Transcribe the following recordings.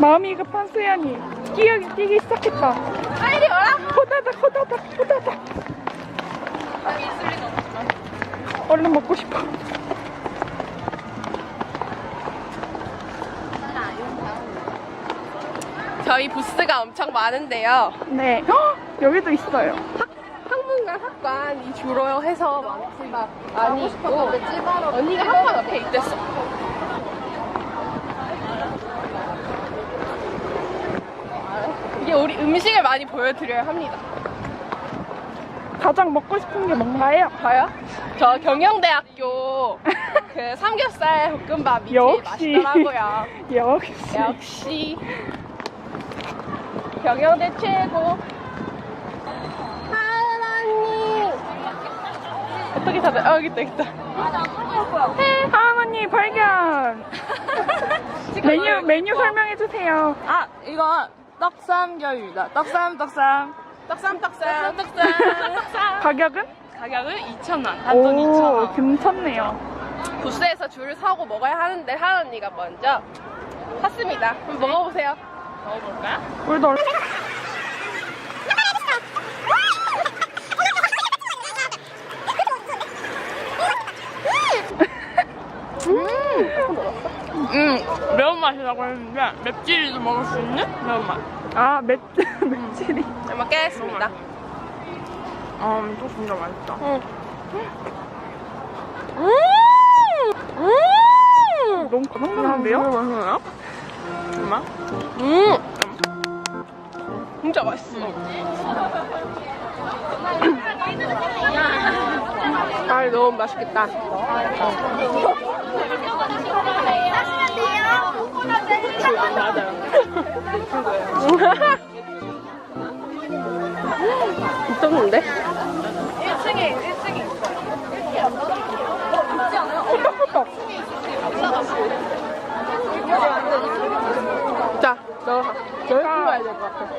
마음이 급한 수연이 뛰기, 뛰기 시작했다. 빨리 와라. 호다닥 호다닥 호다닥. 얼른 먹고 싶어. 저희 부스가 엄청 많은데요. 네. 헉, 여기도 있어요. 학문관 학관이 주로 해서 많지가 많이 있고 언니가 학관 앞에 있댔어. 이게 우리 음식을 많이 보여드려야 합니다. 가장 먹고 싶은 게 뭔가요? 저요? 저 경영대학교 그 삼겹살 볶음밥이 제일 역시. 맛있더라고요. 역시. 역시 경영대 최고. 하은 언니 어떻게 찾아? 어 여기 있다 여기 있다. 하은 언니 발견. 메뉴 메뉴 설명해 주세요. 아, 이건 떡삼겹입니다. 떡삼, 떡삼. 떡삼 떡삼 떡삼 떡삼. 가격은? 가격은 2,000원. 단돈 오 2,000원. 괜찮네요. 부스에서 줄을 서고 먹어야 하는데 하은 언니가 먼저 샀습니다. 한번 먹어보세요. 먹어볼까요? 우리도 얼- 음, 매운맛이라고 했는데, 맵찔이도 먹을 수 있는 매운맛. 아 맷, 맷질이. 잘 먹겠습니다. 음, 또 진짜 맛있다. 너무 고생하는데요? 맛있어요? 정말? 음, 진짜 맛있어. 아, 너무 맛있겠다. 미쳤는데? 자, 너 여기 가야 될 것 같아.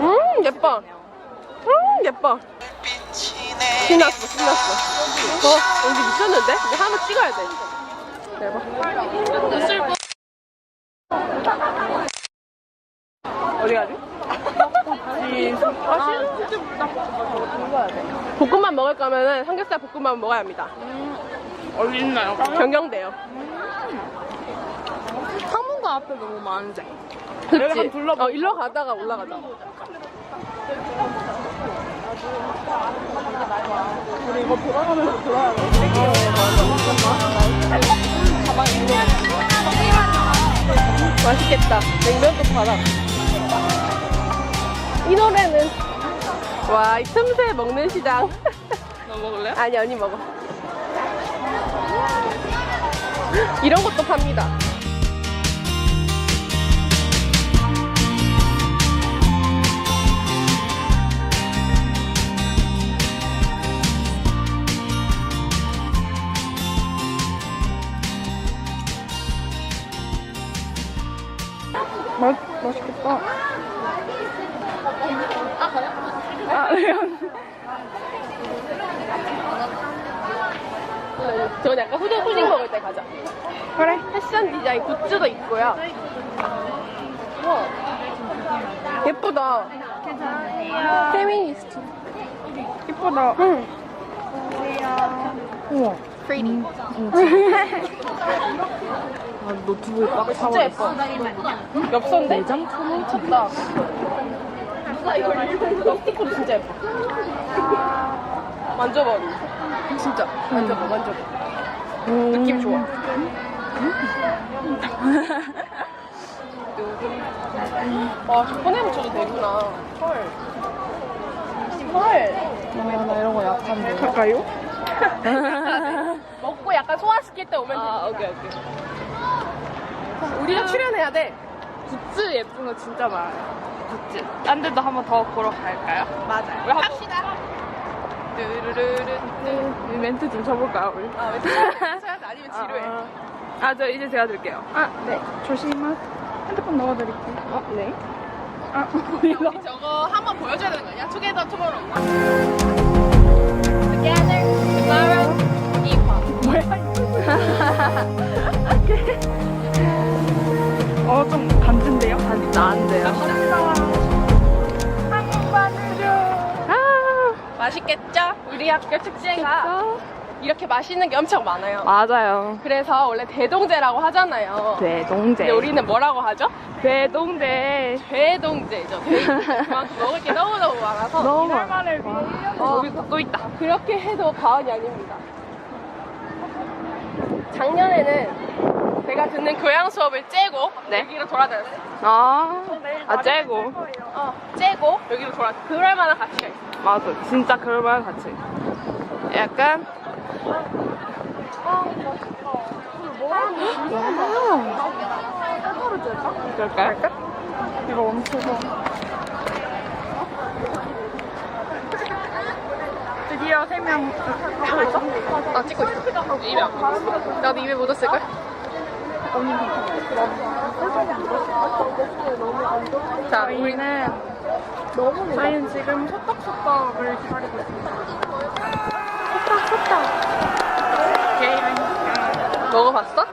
음, 예뻐. 음, 예뻐. 신났어, 신났어. 어, 여기 미쳤는데? 이제 하나 찍어야 돼. 대박. 어디 가지? 볶음밥 먹을 거면은 삼겹살 볶음밥 먹어야 합니다. 어디 있나요? 경경대요. 상문관 앞에 너무 많은데. 그치? 어, 일로 가다가 올라가자. 우리 이거 돌아가면서 돌아야 돼. 맛있겠다. 냉면도 팔아. 이 노래는 와, 이 틈새 먹는 시장. 너 먹을래요? 아니, 언니 먹어. 이런 것도 팝니다. 맛 맛있겠다. 아 그래요? 저건 약간 후식 먹을 때 가자. 그래. 패션 디자인 굿즈도 있고요. 우와. 예쁘다. 페미니스트. 이쁘다. 응. 우와. 프리티. 아, 노트북 꽉 진짜 예뻐. 엽서인데? 내장 톤 쳤다. 스티커도 진짜 예뻐. 만져봐. 언니. 진짜. 만져봐, 만져봐. 느낌 좋아. 와, 저 꺼내 붙여도 되구나. 헐. 헐. 아, 나 이런 거 약한데. 갈까요? 먹고 약간 소화시킬 때 오면 돼. 아, 오케이, 오케이. 우리가 출연해야 돼. 굿즈 예쁜 거 진짜 많아요. 굿즈. 딴 데도 한번 더 보러 갈까요? 맞아요. 우리 한- 합시다. 이 멘트 좀 쳐볼까요, 우리? 아, 왜 쳐야지? 아니면 지루해. 아, 아, 저 이제 제가 드릴게요. 아 네. 조심하. 핸드폰 넣어드릴게요. 어, 네. 아, 이거. 우리 저거 한번 보여줘야 되는 거 아니야? 투게더 투모로우. Together, tomorrow, 이화. 뭐야, 나은데요? 아, 맛있겠죠? 우리 학교 축제가 이렇게 맛있는 게 엄청 많아요. 맞아요. 그래서 원래 대동제라고 하잖아요. 대동제. 우리는 뭐라고 하죠? 대동제. 대동제죠. 그만큼 먹을 게 너무너무 많아서 너무 이날만을 위해 어, 여기 또 있다. 그렇게 해도 과언이 아닙니다. 작년에는 제가 듣는 교양 수업을 째고 네. 여기로 돌아다녔어요. 아, 아, 째고. 어, 째고 여기로 돌아. 그럴 만한 가치가 있어요. 맞아. 진짜 그럴 만한 가치. 약간. 그럴까요? 이거 멈춰서. 드디어 세 명. 하고 있어? 아, 찍고 있어. 입에 안 묻었어. 나도 입에 묻었을걸? 자, 우리 저희는 저희는 지금 소떡소떡을 기다리고 있습니다. 소떡소떡. 먹어봤어?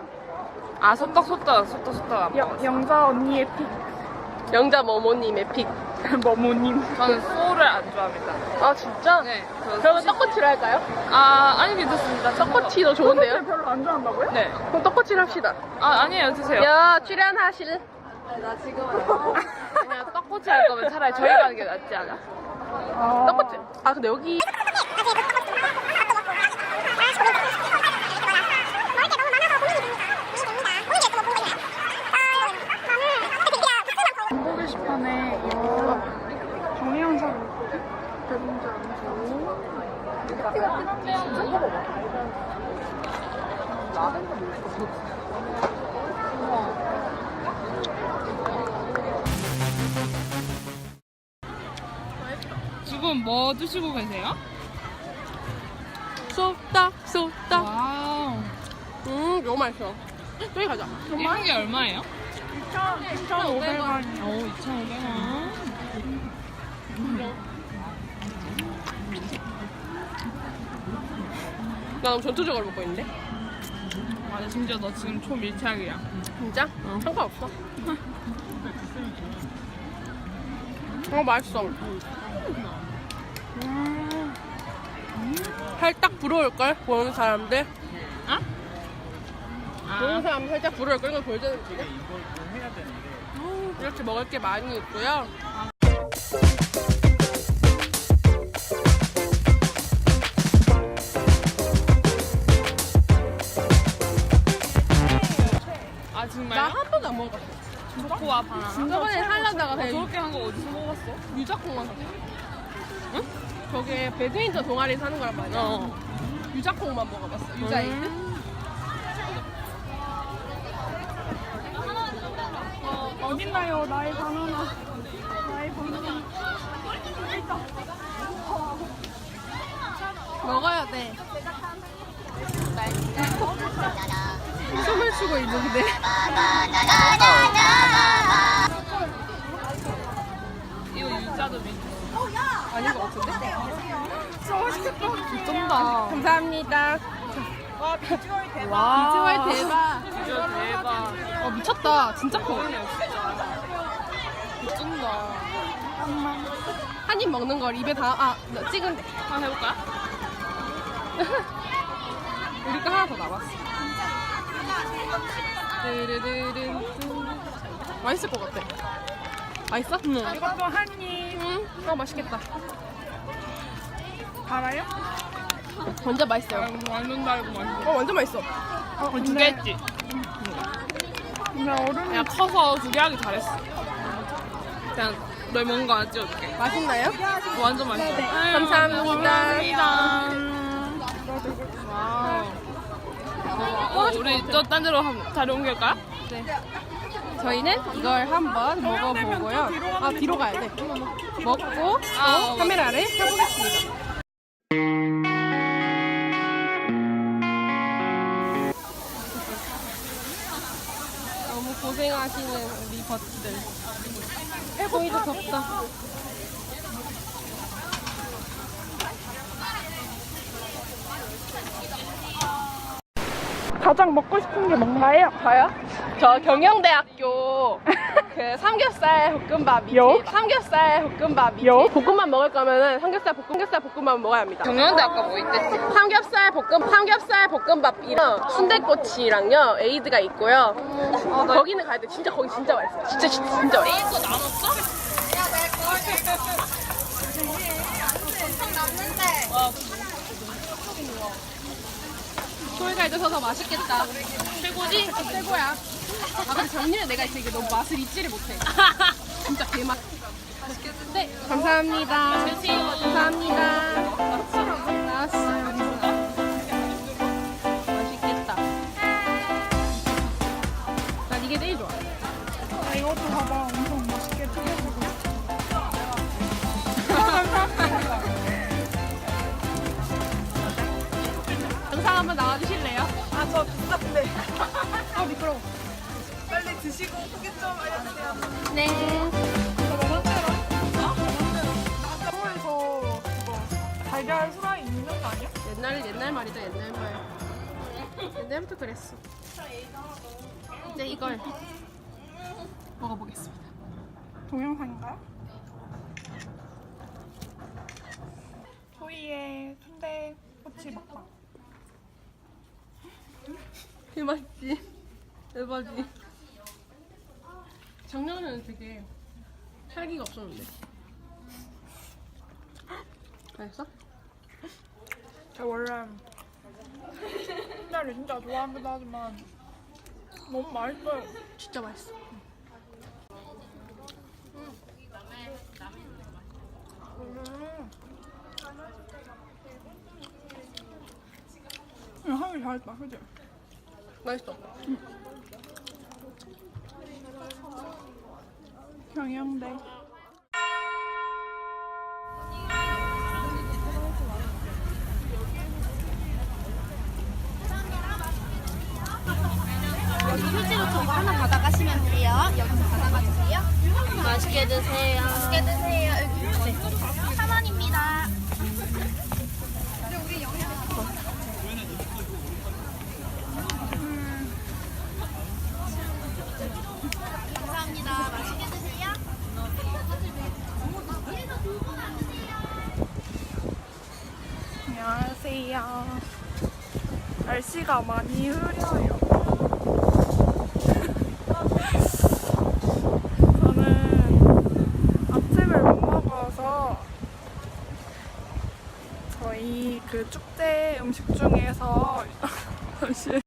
아, 소떡, 소떡, 소떡, 소떡 안 영, 먹었어요. 영자 언니의 픽. 영자 머모님의 픽. 머모님. 저는 소 를 안 좋아합니다. 아, 진짜? 네. 저 그러면 떡꼬치를 할까요? 아, 아니, 괜찮습니다. 떡꼬치도 좋은데요? 별로 안 좋아한다고요? 네. 그럼 떡꼬치를 합시다. 아, 아니에요. 드세요. 야, 출연하실. 그냥 떡꼬치 할 거면 차라리 저희 가는 게 낫지 않아? 아, 떡꼬치. 아, 근데 여기. 공고 게시판에 이거 정리영상 있거든? 대동자 암수. 지금 뭐 드시고 계세요? 쏙딱. 와우. 음, 너무 맛있어. 저기 가자. 이런 게 얼마예요? 2,500원. 오, 2,500원. 나 너무 전투적으로 먹고 있는데? 맞아, 심지어 너 지금 초밀착이야. 진짜? 상관없어. 어, 맛있어. 음. 살짝 부러울걸? 보는 사람들? 아? 보는 아, 사람 살짝 부러울걸? 이걸 보여주는 지금? 이렇게 먹을 게 많이 있고요. 아 안 먹어봤어. 초코와 바나나? 저번에 살라다가 어, 그냥 저렇게 한 거 어디서 먹어봤어? 유자콩만 샀어. 응? 저게 배드민턴 동아리 사는 거란 말이야. 어. 유자콩만 먹어봤어. 유자에이드. 음. 어딨나요? 나의 바나나. 나의 바나나. 먹어야 돼. 숨을 쉬고 있는데. 이거 유자도 미 아닌 것 같은데? 쩐다. 감사합니다. 와. 비주얼 대박. 비주얼 대박. 어, 미쳤다. 진짜 커. 쩐다. 한 입 먹는 걸 입에 다, 아, 나 찍은데. 한번 해볼까요? 우리 거 하나 더 남았어. 르르르르. 맛있을 것 같아. 맛있어? 응. 이것도 한 입. 응. 어, 맛있겠다. 달아요? 완전 맛있어요. 완전 달고 맛있어. 어, 완전 맛있어. 어, 두 개 했지? 근데 얼음이 야 커서 두 개 하기 잘했어. 그냥 널 먹는 거 알지 어떻게? 맛있나요? 완전 맛있어. 아유, 감사합니다. 감사합니다. 와우. 어, 우리 저딴 데로 한 자리 옮길까요? 저희는 이걸 한번 먹어보고요. 아, 뒤로 가야 돼. 먹고 아, 또 카메라를 켜보겠습니다. 너무 고생하시는 우리 해보이도 덥다. 가장 먹고 싶은 게 뭔가요? 저요? 저 경영대학교 그 삼겹살 볶음밥이지. 요? 삼겹살 볶음밥이지. 요? 볶음밥 먹을 거면은 삼겹살 볶음 삼겹살 볶음밥 먹어야 합니다. 경영대 아까 뭐 있댔지? 삼겹살 볶음 삼겹살 볶음밥이랑 순대꼬치랑요 에이드가 있고요. 거기는 가야 돼. 진짜 거기 진짜 맛있어. 진짜 진짜, 진짜 맛있어. 소희 가 해줘서 더 맛있겠다. 최고지? 최고야. 아 근데 작년에 내가 이게 너무 맛을 잊지를 못해. 진짜 개맛. 네, 감사합니다. 감사합니다. 나왔어요. 맛있겠다. 난 이게 제일 좋아. 나 이것도 봐봐. 엄청 한번 나와주실래요? 아, 저 비싼데. 아 미끄러워. 빨리 드시고 후기 좀 알려주세요. 네. 저거? 어? 서울에서 달걀 후라이 있는 거 아니야? 옛날 옛날 말이다 옛날 말. 옛날부터 그랬어. 이제 이걸 먹어보겠습니다. 동영상인가요? 소희의 순대 꼬치 먹방. 개맛있지? 대박이. 작년에는 되게 살기가 없었는데. 맛있어? 제가 원래 순대를 진짜 좋아하기도 하지만 너무 맛있어요. 진짜 맛있어. 음. 음, 하기 잘했다, 그지? 맛있어. 경영대. 휴지로 저기 하나 받아가시면 돼요. 여기서 받아가주세요. 맛있게 드세요. 맛있게 드세요. 여기 휴지. 3원입니다. 감사합니다. 맛있게 드세요. 안녕하세요. 날씨가 많이 흐려요. 저는 아침을 못 먹어서 저희 그 축제 음식 중에서 잠시